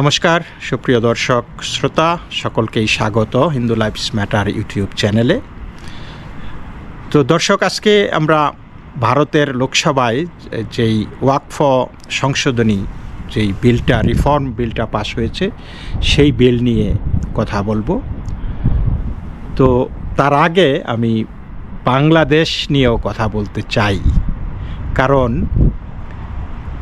নমস্কার, সুপ্রিয় দর্শক, শ্রোতা, সকলকেই স্বাগত হিন্দু লাইফস ম্যাটার ইউটিউব চ্যানেলে। তো দর্শক, আজকে আমরা ভারতের লোকসভায় যেই ওয়াকফ সংশোধনী, যেই বিলটা, রিফর্ম বিলটা পাশ হয়েছে, সেই বিল নিয়ে কথা বলব। তো তার আগে আমি বাংলাদেশ নিয়েও কথা বলতে চাই। কারণ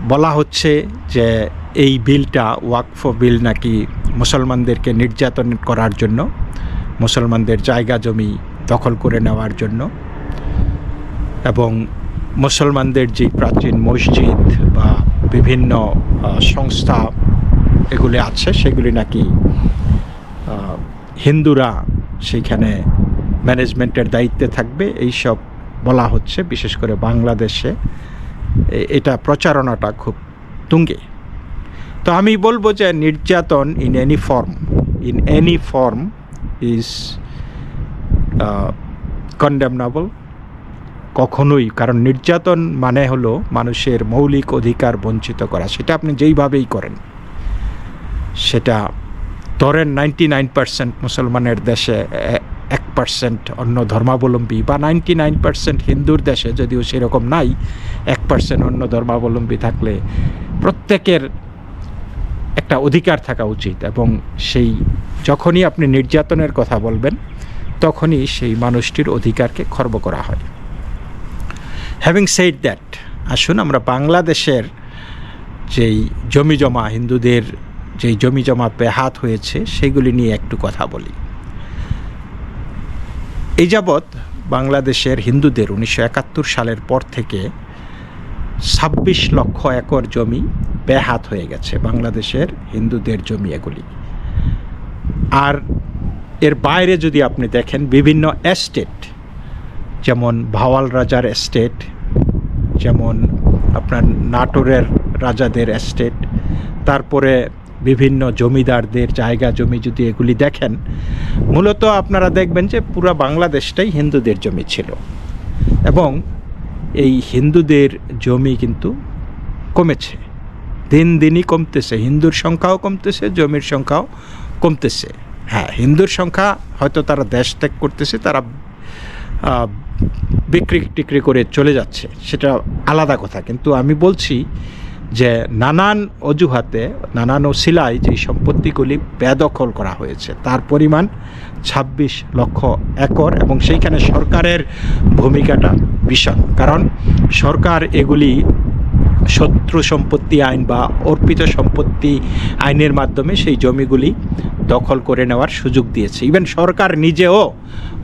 বলা হচ্ছে যে এই বিলটা ওয়াকফ বিল নাকি মুসলমানদেরকে নির্যাতন করার জন্য, মুসলমানদের জায়গা জমি দখল করে নেওয়ার জন্য এবং মুসলমানদের যে প্রাচীন মসজিদ বা বিভিন্ন সংস্থা এগুলি আছে, সেগুলি নাকি হিন্দুরা সেইখানে ম্যানেজমেন্টের দায়িত্বে থাকবে, এইসব বলা হচ্ছে, বিশেষ করে বাংলাদেশে। এটা প্রচারণাটা খুব তুঙ্গে। তো আমি বলব যে নির্যাতন in any form in any form is condemnable কখনোই। কারণ নির্যাতন মানে হলো মানুষের মৌলিক অধিকার বঞ্চিত করা। সেটা আপনি যেইভাবেই করেন, সেটা ধরেন নাইনটি নাইন পার্সেন্ট মুসলমানের দেশে এক পার্সেন্ট অন্য ধর্মাবলম্বী বা নাইনটি নাইন পার্সেন্ট হিন্দুর দেশে যদিও সেরকম নাই, এক পার্সেন্ট অন্য ধর্মাবলম্বী থাকলে প্রত্যেকের একটা অধিকার থাকা উচিত এবং সেই যখনই আপনি নির্যাতনের কথা বলবেন, তখনই সেই মানুষটির অধিকারকে খর্ব করা হয়। হ্যাভিং সেইড দ্যাট আসুন আমরা বাংলাদেশের যেই জমি জমা, হিন্দুদের যেই জমি জমা বেহাত হয়েছে, সেগুলি নিয়ে একটু কথা বলি। এই যাবৎ বাংলাদেশের হিন্দুদের উনিশশো একাত্তর সালের পর থেকে ছাব্বিশ লক্ষ একর জমি বেহাত হয়ে গেছে বাংলাদেশের হিন্দুদের জমি এগুলি আর এর বাইরে যদি আপনি দেখেন বিভিন্ন এস্টেট যেমন ভাওয়াল রাজার এস্টেট যেমন আপনার নাটোরের রাজাদের এস্টেট তারপরে বিভিন্ন জমিদারদের জায়গা জমি যদি এগুলি দেখেন, মূলত আপনারা দেখবেন যে পুরো বাংলাদেশটাই হিন্দুদের জমি ছিল। এবং এই হিন্দুদের জমি কিন্তু কমেছে। দিন দিনই কমতেছে। হিন্দুর সংখ্যাও কমতেছে, জমির সংখ্যাও কমতেছে। হ্যাঁ হিন্দুর সংখ্যা হয়তো তারা দেশ ত্যাগ করতেছে, তারা বিক্রি টিক্রি করে চলে যাচ্ছে, সেটা আলাদা কথা। কিন্তু আমি বলছি যে নানান অজুহাতে, নানান ও ওসিলায় যে সম্পত্তিগুলি বেদখল করা হয়েছে, তার পরিমাণ ছাব্বিশ লক্ষ একর এবং সেইখানে সরকারের ভূমিকাটা বিশাল। কারণ সরকার এগুলি শত্রু সম্পত্তি আইন বা অর্পিত সম্পত্তি আইনের মাধ্যমে সেই জমিগুলি দখল করে নেওয়ার সুযোগ দিয়েছে। ইভেন সরকার নিজেও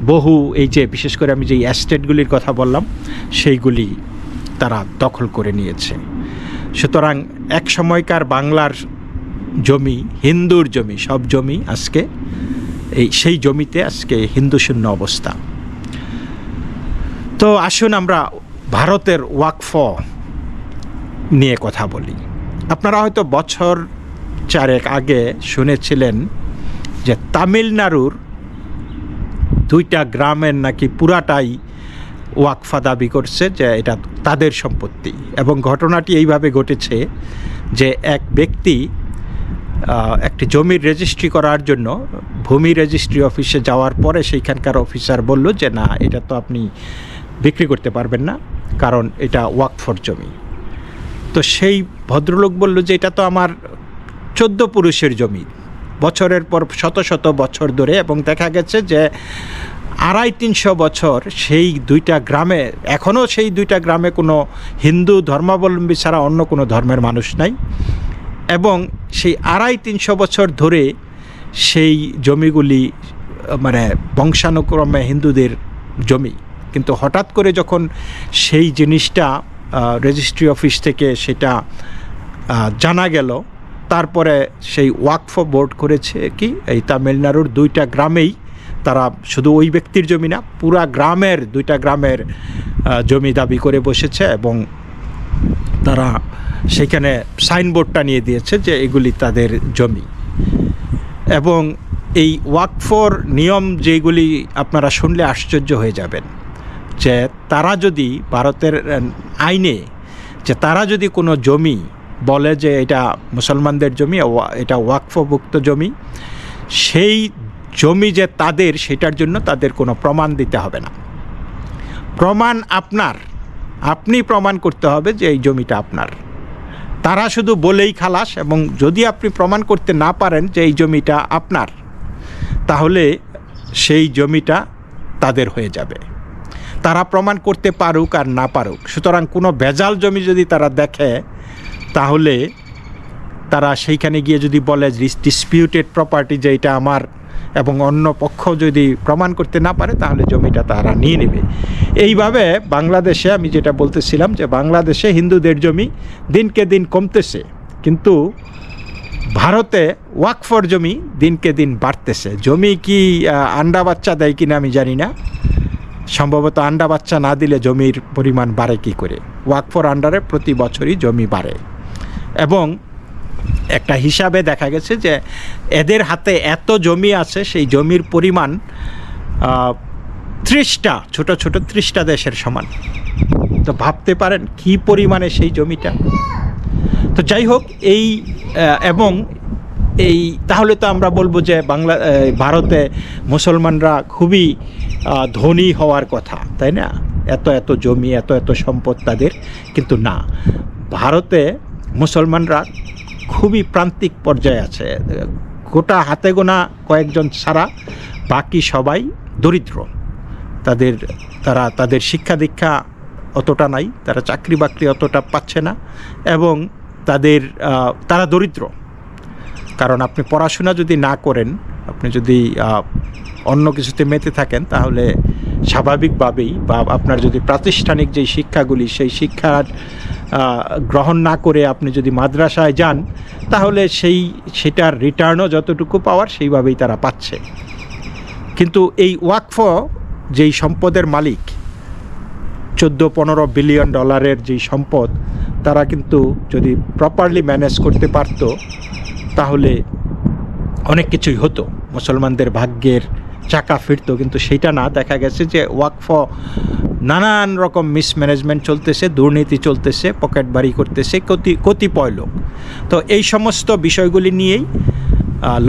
বহু এই যে বিশেষ করে আমি যে অ্যাস্টেটগুলির কথা বললাম, সেইগুলি তারা দখল করে নিয়েছে। সুতরাং এক সময়কার বাংলার জমি, হিন্দুর জমি, সব জমি আজকে এই সেই জমিতে আজকে হিন্দু শূন্য অবস্থা। তো আসুন আমরা ভারতের ওয়াকফ নিয়ে কথা বলি। আপনারা হয়তো বছর চারেক আগে শুনেছিলেন যে তামিলনাড়ুর দুইটা গ্রামের নাকি পুরাটাই ওয়াকফা দাবি করছে যে এটা তাদের সম্পত্তি এবং ঘটনাটি এইভাবে ঘটেছে যে এক ব্যক্তি একটি জমির রেজিস্ট্রি করার জন্য ভূমি রেজিস্ট্রি অফিসে যাওয়ার পরে সেইখানকার অফিসার বলল যে, না, এটা তো আপনি বিক্রি করতে পারবেন না, কারণ এটা ওয়াকফর জমি। তো সেই ভদ্রলোক বলল যে, এটা তো আমার চোদ্দ পুরুষের জমি। বছরের পর শত শত বছর ধরে এবং দেখা গেছে যে আড়াই তিনশো বছর সেই দুইটা গ্রামে এখনও সেই দুইটা গ্রামে কোনো হিন্দু ধর্মাবলম্বী ছাড়া অন্য কোনো ধর্মের মানুষ নাই। এবং সেই আড়াই তিনশো বছর ধরে সেই জমিগুলি মানে বংশানুক্রমে হিন্দুদের জমি। কিন্তু হঠাৎ করে যখন সেই জিনিসটা রেজিস্ট্রি অফিস থেকে সেটা জানা গেল, তারপরে সেই ওয়াকফ বোর্ড করেছে কি, এই তামিলনাড়ুর দুইটা গ্রামেই তারা শুধু ওই ব্যক্তির জমি না, পুরা গ্রামের দুইটা গ্রামের জমি দাবি করে বসেছে এবং তারা সেখানে সাইনবোর্ডটা নিয়ে দিয়েছে যে এগুলি তাদের জমি। এবং এই ওয়াকফর নিয়ম যেগুলি আপনারা শুনলে আশ্চর্য হয়ে যাবেন, যে তারা যদি ভারতের আইনে, যে তারা যদি কোনো জমি বলে যে এটা মুসলমানদের জমি এটা ওয়াকফভুক্ত জমি, সেই জমি যে তাদের, সেটার জন্য তাদের কোনো প্রমাণ দিতে হবে না। প্রমাণ আপনার, আপনি প্রমাণ করতে হবে যে এই জমিটা আপনার। তারা শুধু বলেই খালাস এবং যদি আপনি প্রমাণ করতে না পারেন যে এই জমিটা আপনার, তাহলে সেই জমিটা তাদের হয়ে যাবে। তারা প্রমাণ করতে পারুক আর না পারুক। সুতরাং কোনো ভেজাল জমি যদি তারা দেখে, তাহলে তারা সেইখানে গিয়ে যদি বলে ডিসপিউটেড প্রপার্টি যে এটা আমার এবং অন্য পক্ষ যদি প্রমাণ করতে না পারে, তাহলে জমিটা তারা নিয়ে নেবে। এইভাবে বাংলাদেশে আমি যেটা বলতেছিলাম যে বাংলাদেশে হিন্দুদের জমি দিনকে দিন কমতেছে, কিন্তু ভারতে ওয়াকফর জমি দিনকে দিন বাড়তেছে। জমি কি আন্ডা বাচ্চা দেয় কিনা আমি জানি না। সম্ভবত আন্ডা বাচ্চা না দিলে জমির পরিমাণ বাড়ে কি করে? ওয়াকফর আন্ডারে প্রতি বছরই জমি বাড়ে। এবং একটা হিসাবে দেখা গেছে যে এদের হাতে এত জমি আছে, সেই জমির পরিমাণ ত্রিশটা, ছোট ছোট ত্রিশটা দেশের সমান। তো ভাবতে পারেন কি পরিমাণে সেই জমিটা। তো যাই হোক, এই এবং এই, তাহলে তো আমরা বলব যে বাংলা ভারতে মুসলমানরা খুবই ধনী হওয়ার কথা, তাই না? এত এত জমি, এত এত সম্পদ তাদের, কিন্তু না। ভারতে মুসলমানরা খুবই প্রান্তিক পর্যায়ে আছে। গোটা হাতে গোনা কয়েকজন ছাড়া বাকি সবাই দরিদ্র। তাদের, তারা, তাদের শিক্ষা দীক্ষা অতটা নাই, তারা চাকরি বাকরি অতটা পাচ্ছে না এবং তাদের তারা দরিদ্র। কারণ আপনি পড়াশোনা যদি না করেন, আপনি যদি অন্য কিছুতে মেতে থাকেন, তাহলে স্বাভাবিকভাবেই বা আপনার যদি প্রাতিষ্ঠানিক যেই শিক্ষাগুলি, সেই শিক্ষার গ্রহণ না করে আপনি যদি মাদ্রাসায় যান, তাহলে সেই, সেটার রিটার্নও যতটুকু পাওয়ার সেইভাবেই তারা পাচ্ছে। কিন্তু এই ওয়াকফ, যেই সম্পদের মালিক চোদ্দ পনেরো বিলিয়ন ডলারের যেই সম্পদ, তারা কিন্তু যদি প্রপারলি ম্যানেজ করতে পারতো, তাহলে অনেক কিছুই হতো। মুসলমানদের ভাগ্যের চাকা ফিরতো, কিন্তু সেটা না। দেখা গেছে যে ওয়াকফ নানান রকম মিসম্যানেজমেন্ট চলতেছে, দুর্নীতি চলতেছে পকেট বাড়ি করতেছে কতি কতিপয় লোক। তো এই সমস্ত বিষয়গুলি নিয়েই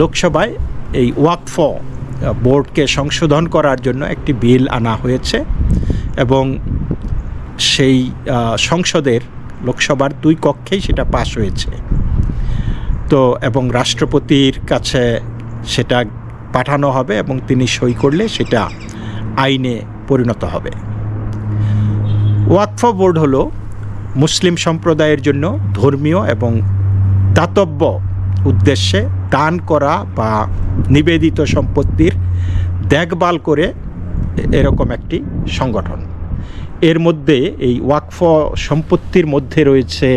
লোকসভায় এই ওয়াকফ বোর্ডকে সংশোধন করার জন্য একটি বিল আনা হয়েছে এবং সেই সংসদের, লোকসভার দুই কক্ষেই সেটা পাশ হয়েছে। তো এবং রাষ্ট্রপতির কাছে সেটা পাঠানো হবে এবং তিনি সই করলে সেটা আইনে পরিণত হবে। ওয়াকফ বোর্ড হলো মুসলিম সম্প্রদায়ের জন্য ধর্মীয় এবং দাতব্য উদ্দেশ্যে দান করা বা নিবেদিত সম্পত্তির দেখভাল করে এরকম একটি সংগঠন। এর মধ্যে এই ওয়াকফ সম্পত্তির মধ্যে রয়েছে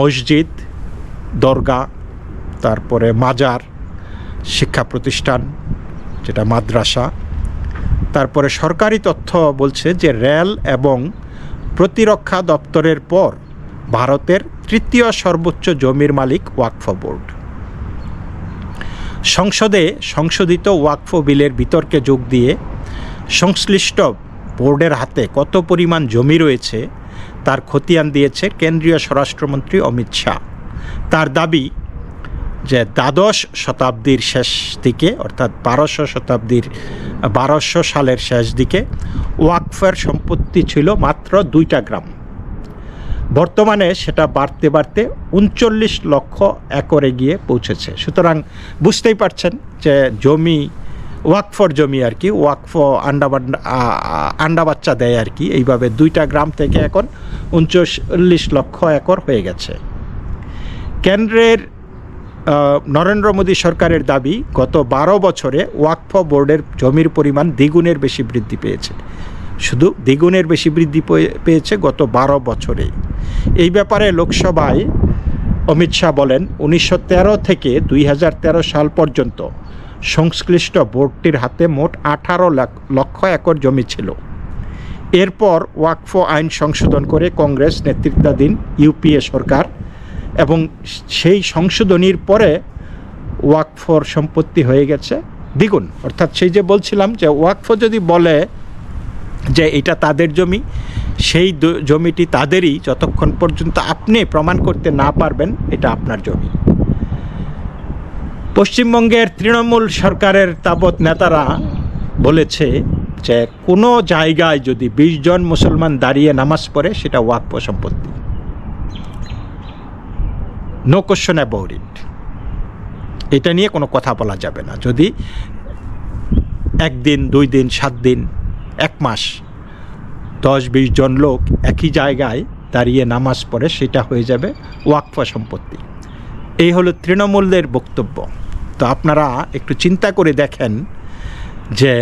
মসজিদ, দরগা, তারপরে মাজার, শিক্ষা প্রতিষ্ঠান, যেটা মাদ্রাসা তারপরে সরকারি তথ্য বলছে যে রেল এবং প্রতিরক্ষা দপ্তরের পর ভারতের তৃতীয় সর্বোচ্চ জমির মালিক ওয়াকফ বোর্ড। সংসদে সংশোধিত ওয়াকফ বিলের বিতর্কে যোগ দিয়ে সংশ্লিষ্ট বোর্ডের হাতে কত পরিমাণ জমি রয়েছে, তার খতিয়ান দিয়েছে কেন্দ্রীয় স্বরাষ্ট্রমন্ত্রী অমিত শাহ। তার দাবি যে দ্বাদশ শতাব্দীর শেষ দিকে, অর্থাৎ বারোশো শতাব্দীর, বারোশো সালের শেষ দিকে ওয়াকফের সম্পত্তি ছিল মাত্র দুইটা গ্রাম। বর্তমানে সেটা বাড়তে বাড়তে উনচল্লিশ লক্ষ একরে গিয়ে পৌঁছেছে। সুতরাং বুঝতেই পারছেন যে জমি, ওয়াকফর জমি আর কি, ওয়াকফ আন্ডা আন্ডা বাচ্চা দেয় আর কি, এইভাবে দুইটা গ্রাম থেকে এখন উনচল্লিশ লক্ষ একর হয়ে গেছে। কেন্দ্রের নরেন্দ্র মোদী সরকারের দাবি, গত বারো বছরে ওয়াকফ বোর্ডের জমির পরিমাণ দ্বিগুণের বেশি বৃদ্ধি পেয়েছে। শুধু দ্বিগুণের বেশি বৃদ্ধি পেয়ে- পেয়েছে গত বারো বছরে। এই ব্যাপারে লোকসভায় অমিত শাহ বলেন, উনিশশো তেরো থেকে দুই হাজার তেরো সাল পর্যন্ত সংশ্লিষ্ট বোর্ডটির হাতে মোট আঠারো লক্ষ একর জমি ছিল। এরপর ওয়াকফ আইন সংশোধন করে কংগ্রেস নেতৃত্বাধীন ইউপিএ সরকার এবং সেই সংশোধনীর পরে ওয়াকফর সম্পত্তি হয়ে গেছে। দ্বিগুণ। অর্থাৎ সেই যে বলছিলাম যে ওয়াকফ যদি বলে যে এটা তাদের জমি, সেই জমিটি তাদেরই যতক্ষণ পর্যন্ত আপনি প্রমাণ করতে না পারবেন, এটা আপনার জমি। পশ্চিমবঙ্গের তৃণমূল সরকারের তাবৎ নেতারা বলেছে যে কোনো জায়গায় যদি বিশ জন মুসলমান দাঁড়িয়ে নামাজ পড়ে, সেটা ওয়াকফ সম্পত্তি। নো কোশ্চন অ্যাবাউট ইট এটা নিয়ে কোনো কথা বলা যাবে না। যদি একদিন, দুই দিন, সাত দিন, এক মাস, দশ, বিশ জন লোক একই জায়গায় দাঁড়িয়ে নামাজ পড়ে, সেটা হয়ে যাবে ওয়াকফা সম্পত্তি। এই হলো তৃণমূলের বক্তব্য। তো আপনারা একটু চিন্তা করে দেখেন যে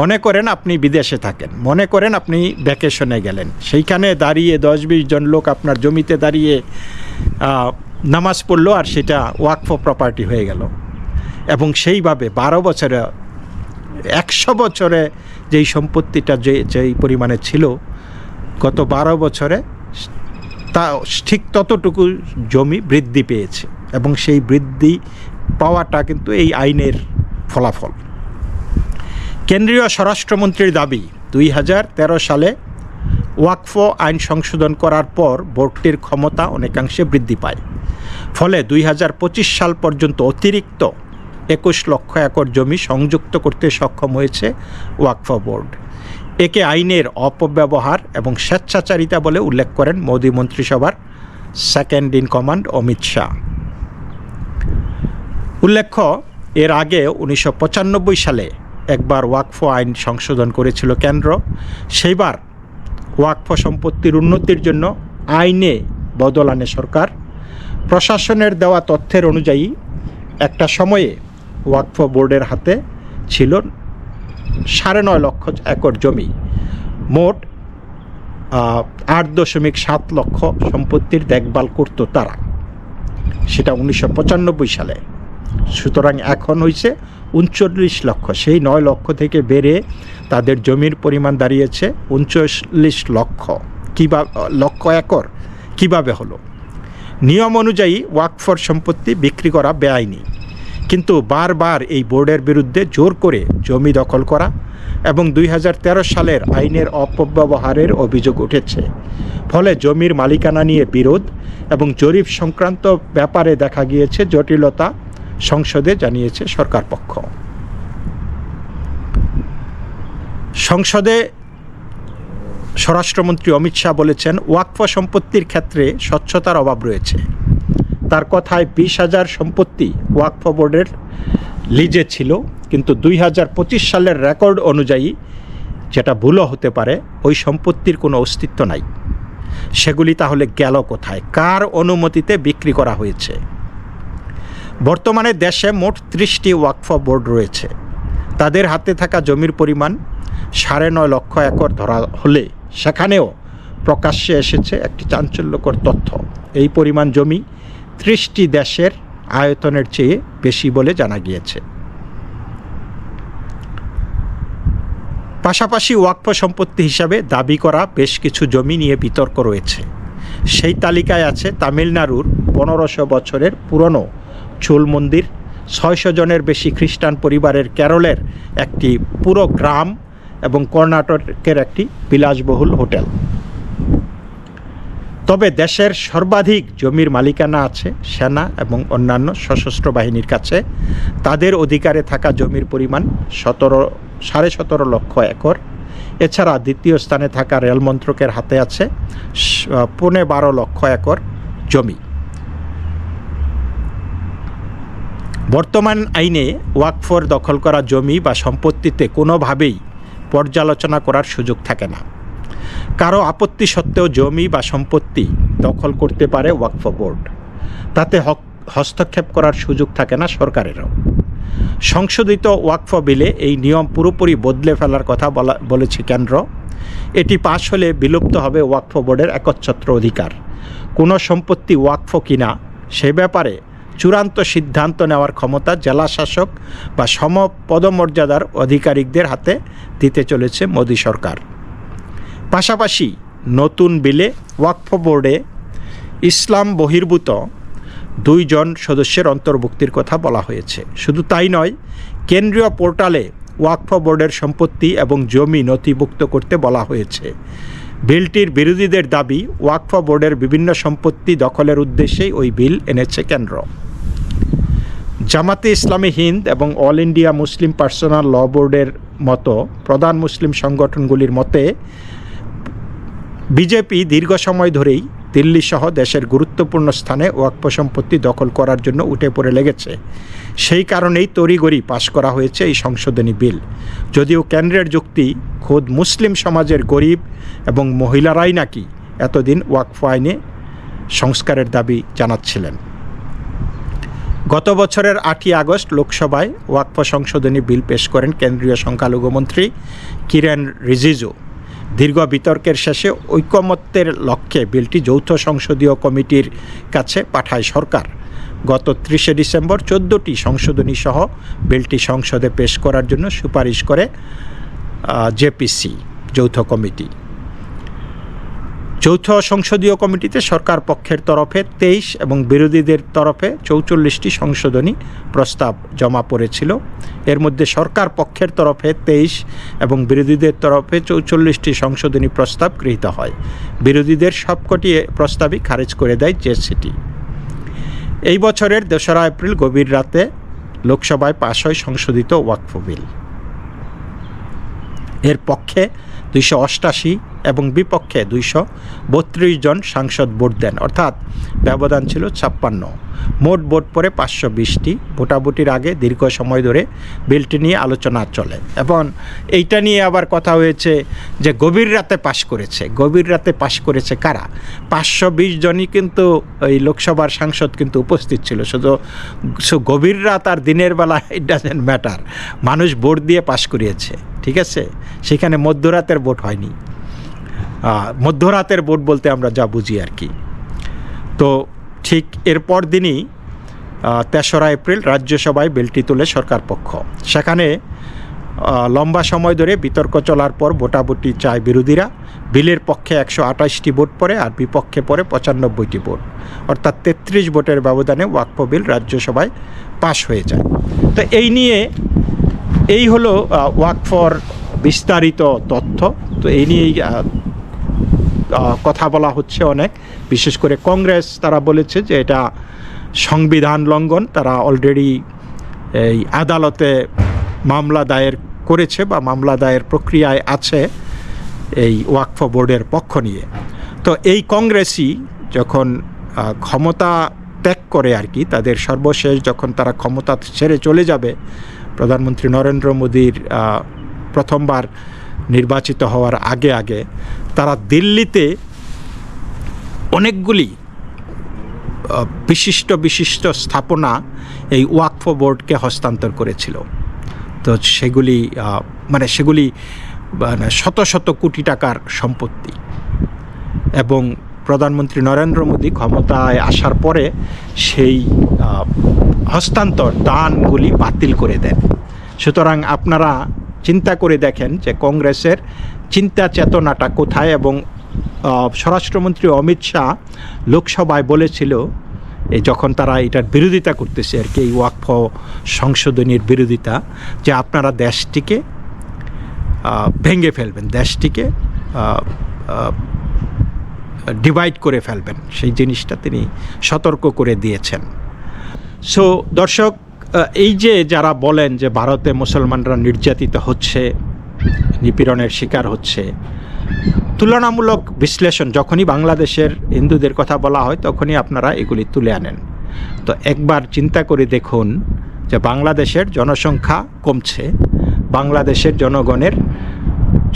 মনে করেন আপনি বিদেশে থাকেন, মনে করেন আপনি ভ্যাকেশনে গেলেন। সেইখানে দাঁড়িয়ে দশ, বিশ জন লোক আপনার জমিতে দাঁড়িয়ে নামাজ পড়ল আর সেটা ওয়াকফ প্রপার্টি হয়ে গেল। এবং সেইভাবে বারো বছরে, একশো বছরে যেই সম্পত্তিটা যে, যেই পরিমাণে ছিল, গত বারো বছরে তা ঠিক ততটুকু জমি বৃদ্ধি পেয়েছে এবং সেই বৃদ্ধি পাওয়াটা কিন্তু এই আইনের ফলাফল। কেন্দ্রীয় স্বরাষ্ট্রমন্ত্রীর দাবি, দুই হাজার তেরো সালে ওয়াকফ আইন সংশোধন করার পর বোর্ডটির ক্ষমতা অনেকাংশে বৃদ্ধি পায়। ফলে দুই হাজার পঁচিশ সাল পর্যন্ত অতিরিক্ত একুশ লক্ষ একর জমি সংযুক্ত করতে সক্ষম হয়েছে ওয়াকফ বোর্ড। একে আইনের অপব্যবহার এবং স্বেচ্ছাচারিতা বলে উল্লেখ করেন মোদী মন্ত্রিসভার second in command Amit Shah. উল্লেখ্য, এর আগে উনিশশো পঁচানব্বই সালে একবার ওয়াকফ আইন সংশোধন করেছিল কেন্দ্র। সেইবার ওয়াকফ সম্পত্তির উন্নতির জন্য আইনে বদল আনে সরকার। প্রশাসনের দেওয়া তথ্যের অনুযায়ী একটা সময়ে ওয়াকফ বোর্ডের হাতে ছিল সাড়ে নয় লক্ষ একর জমি। মোট আট দশমিক সাত লক্ষ সম্পত্তির দেখভাল করত তারা। সেটা উনিশশো পঁচানব্বই সালে। সুতরাং এখন হয়েছে উনচল্লিশ লক্ষ। সেই নয় লক্ষ থেকে বেড়ে তাদের জমির পরিমাণ দাঁড়িয়েছে উনচল্লিশ লক্ষ। কীভাবে লক্ষ একর। কীভাবে হলো? নিয়ম অনুযায়ী ওয়াকফর সম্পত্তি বিক্রি করা বেআইনি। কিন্তু বারবার এই বোর্ডের বিরুদ্ধে জোর করে জমি দখল করা এবং দুই হাজার তেরো সালের আইনের অপব্যবহারের অভিযোগ উঠেছে। ফলে জমির মালিকানা নিয়ে বিরোধ এবং জরিপ সংক্রান্ত ব্যাপারে দেখা গিয়েছে জটিলতা সংসদে জানিয়েছে সরকার পক্ষ। সংসদে স্বরাষ্ট্রমন্ত্রী অমিত শাহ বলেছেন, ওয়াকফ সম্পত্তির ক্ষেত্রে স্বচ্ছতার অভাব রয়েছে। তার কথায় বিশ হাজার সম্পত্তি ওয়াকফ বোর্ডের লিজে ছিল, কিন্তু দুই হাজার পঁচিশ সালের রেকর্ড অনুযায়ী যেটা ভুলও হতে পারে, ওই সম্পত্তির কোনো অস্তিত্ব নাই। সেগুলি তাহলে গেল কোথায়? কার অনুমতিতে বিক্রি করা হয়েছে? বর্তমানে দেশে মোট ত্রিশটি ওয়াকফ বোর্ড রয়েছে। তাদের হাতে থাকা জমির পরিমাণ সাড়ে নয় লক্ষ একর ধরা হলে সেখানেও প্রকাশ্যে এসেছে একটি চাঞ্চল্যকর তথ্য। এই পরিমাণ জমি ত্রিশটি দেশের আয়তনের চেয়ে বেশি বলে জানা গিয়েছে। পাশাপাশি ওয়াকফ সম্পত্তি হিসাবে দাবি করা বেশ কিছু জমি নিয়ে বিতর্ক রয়েছে। সেই তালিকায় আছে তামিলনাড়ুর পনেরোশো বছরের পুরনো চুল মন্দির, ছয়শো জনের বেশি খ্রিস্টান পরিবারের কেরলের একটি পুরো গ্রাম এবং কর্ণাটকের একটি বিলাসবহুল হোটেল। তবে দেশের সর্বাধিক জমির মালিকানা আছে সেনা এবং অন্যান্য সশস্ত্র বাহিনীর কাছে। তাদের অধিকারে থাকা জমির পরিমাণ সতেরো, সাড়ে সতেরো লক্ষ একর। এছাড়া দ্বিতীয় স্থানে থাকা রেল মন্ত্রকের হাতে আছে পৌনে বারো লক্ষ একর জমি। বর্তমান আইনে ওয়াকফর দখল করা জমি বা সম্পত্তিতে কোনোভাবেই পর্যালোচনা করার সুযোগ থাকে না। কারও আপত্তি সত্ত্বেও জমি বা সম্পত্তি দখল করতে পারে ওয়াকফ বোর্ড। তাতে হক- হস্তক্ষেপ করার সুযোগ থাকে না সরকারেরও। সংশোধিত ওয়াকফ বিলে এই নিয়ম পুরোপুরি বদলে ফেলার কথা বলা, বলেছে কেন্দ্র। এটি পাশ হলে বিলুপ্ত হবে ওয়াকফ বোর্ডের একচ্ছত্র অধিকার। কোনো সম্পত্তি ওয়াকফ কিনা সে ব্যাপারে চূড়ান্ত সিদ্ধান্ত নেওয়ার ক্ষমতা জেলা শাসক বা সম পদমর্যাদার আধিকারিকদের হাতে দিতে চলেছে মোদী সরকার। পাশাপাশি নতুন বিলে ওয়াকফ বোর্ডে ইসলাম বহির্ভূত দুইজন সদস্যের অন্তর্ভুক্তির কথা বলা হয়েছে। শুধু তাই নয়, কেন্দ্রীয় পোর্টালে ওয়াকফ বোর্ডের সম্পত্তি এবং জমি নথিভুক্ত করতে বলা হয়েছে। বিলটির বিরোধীদের দাবি, ওয়াকফ বোর্ডের বিভিন্ন সম্পত্তি দখলের উদ্দেশ্যেই ওই বিল এনেছে কেন্দ্র। জামাতে ইসলামী হিন্দ এবং all India Muslim personal law বোর্ডের মতো প্রধান মুসলিম সংগঠনগুলির মতে, বিজেপি দীর্ঘ সময় ধরেই দিল্লি সহ দেশের গুরুত্বপূর্ণ স্থানে ওয়াকফ সম্পত্তি দখল করার জন্য উঠে পড়ে লেগেছে। সেই কারণেই তড়িগড়ি পাশ করা হয়েছে এই সংশোধনী বিল। যদিও কেন্দ্রের যুক্তি, খোদ মুসলিম সমাজের গরিব এবং মহিলারাই নাকি এতদিন ওয়াকফ আইনে সংস্কারের দাবি জানাচ্ছিলেন। গত বছরের আটই আগস্ট লোকসভায় ওয়াকফ সংশোধনী বিল পেশ করেন কেন্দ্রীয় সংখ্যালঘু মন্ত্রী কিরেন রিজিজু। দীর্ঘ বিতর্কের শেষে ঐকমত্যের লক্ষ্যে বিলটি যৌথ সংসদীয় কমিটির কাছে পাঠায় সরকার। গত ত্রিশে ডিসেম্বর চোদ্দোটি সংশোধনী সহ বিলটি সংসদে পেশ করার জন্য সুপারিশ করে জেপিসি, যৌথ কমিটি। যৌথ সংসদীয় কমিটিতে সরকার পক্ষের তরফে তেইশ এবং বিরোধীদের তরফে চৌচল্লিশটি সংশোধনী প্রস্তাব জমা পড়েছিল। এর মধ্যে সরকার পক্ষের তরফে তেইশ এবং বিরোধীদের তরফে চৌচল্লিশটি সংশোধনী প্রস্তাব গৃহীত হয়। বিরোধীদের সবকটি প্রস্তাবই খারিজ করে দেয় জেসিটি এই বছরের দোসরা এপ্রিল গভীর রাতে লোকসভায় পাশ হয় সংশোধিত ওয়াকফ বিল। এর পক্ষে দুইশো অষ্টাশি এবং বিপক্ষে দুইশো বত্রিশ জন সাংসদ ভোট দেন, অর্থাৎ ব্যবধান ছিল ছাপ্পান্ন। মোট ভোট পড়ে পাঁচশো বিশটি। ভোটাভুটির আগে দীর্ঘ সময় ধরে বিলটি নিয়ে আলোচনা চলে। এবং এইটা নিয়ে আবার কথা হয়েছে যে গভীর রাতে পাশ করেছে। গভীর রাতে পাশ করেছে কারা? পাঁচশো বিশ জনই কিন্তু ওই লোকসভার সাংসদ কিন্তু উপস্থিত ছিল। শুধু গভীর রাত আর দিনের বেলা ইট ডাজেন্ট ম্যাটার মানুষ ভোট দিয়ে পাশ করিয়েছে। ঠিক আছে? সেখানে মধ্যরাতের ভোট হয়নি। মধ্যরাতের ভোট বলতে আমরা যা বুঝি আর কি। তো ঠিক এরপর দিনই তেসরা এপ্রিল রাজ্যসভায় বিলটি তোলে সরকার পক্ষ। সেখানে লম্বা সময় ধরে বিতর্ক চলার পর ভোটাভুটি চায় বিরোধীরা। বিলের পক্ষে একশো আঠাশটি ভোট পড়ে আর বিপক্ষে পড়ে পঁচানব্বইটি ভোট। অর্থাৎ তেত্রিশ ভোটের ব্যবধানে ওয়াকফ বিল রাজ্যসভায় পাশ হয়ে যায়। তো এই নিয়ে এই হলো ওয়াকফর বিস্তারিত তথ্য। তো এই নিয়েই কথা বলা হচ্ছে অনেক। বিশেষ করে কংগ্রেস, তারা বলেছে যে এটা সংবিধান লঙ্ঘন। তারা অলরেডি এই আদালতে মামলা দায়ের করেছে বা মামলা দায়ের প্রক্রিয়ায় আছে এই ওয়াকফ বোর্ডের পক্ষ নিয়ে। তো এই কংগ্রেসই যখন ক্ষমতা ত্যাগ করে আর কি, তাদের সর্বশেষ যখন তারা ক্ষমতা ছেড়ে চলে যাবে প্রধানমন্ত্রী নরেন্দ্র মোদীর প্রথমবার নির্বাচিত হওয়ার আগে আগে তারা দিল্লিতে অনেকগুলি বিশিষ্ট বিশিষ্ট স্থাপনা এই ওয়াকফ বোর্ডকে হস্তান্তর করেছিল। তো সেগুলি মানে সেগুলি মানে শত শত কোটি টাকার সম্পত্তি। এবং প্রধানমন্ত্রী নরেন্দ্র মোদী ক্ষমতায় আসার পরে সেই হস্তান্তর, দানগুলি বাতিল করে দেন। সুতরাং আপনারা চিন্তা করে দেখেন যে কংগ্রেসের চিন্তা চেতনাটা কোথায় এবং স্বরাষ্ট্রমন্ত্রী অমিত শাহ লোকসভায় বলেছিল যখন তারা এটার বিরোধিতা করতেছে আর কি, এই ওয়াকফ সংশোধনীর বিরোধিতা, যে আপনারা দেশটিকে ভেঙে ফেলবেন, দেশটিকে ডিভাইড করে ফেলবেন। সেই জিনিসটা তিনি সতর্ক করে দিয়েছেন। সো দর্শক এই যে যারা বলেন যে ভারতে মুসলমানরা নির্যাতিত হচ্ছে, নিপীড়নের শিকার হচ্ছে, তুলনামূলক বিশ্লেষণ, যখনই বাংলাদেশের হিন্দুদের কথা বলা হয়, তখনই আপনারা এগুলি তুলে আনেন। তো একবার চিন্তা করে দেখুন যে বাংলাদেশের জনসংখ্যা কমছে, বাংলাদেশের জনগণের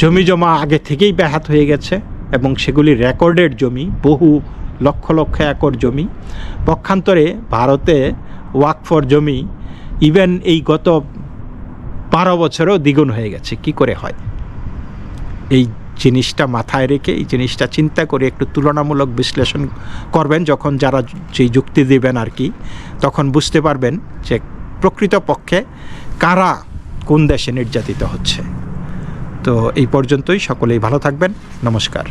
জমি জমা আগে থেকেই ব্যাহাত হয়ে গেছে এবং সেগুলি রেকর্ডেড জমি, বহু লক্ষ লক্ষ একর জমি। পক্ষান্তরে ভারতে ওয়াকফর জমি, ইভেন এই গত বারো বছরেও দ্বিগুণ হয়ে গেছে। কি করে হয়? এই জিনিসটা মাথায় রেখে, এই জিনিসটা চিন্তা করে একটু তুলনামূলক বিশ্লেষণ করবেন, যখন যারা যেই যুক্তি দেবেন আর কি, তখন বুঝতে পারবেন যে প্রকৃতপক্ষে কারা কোন দেশে নির্যাতিত হচ্ছে। তো এই পর্যন্তই, সকলেই ভালো থাকবেন। নমস্কার।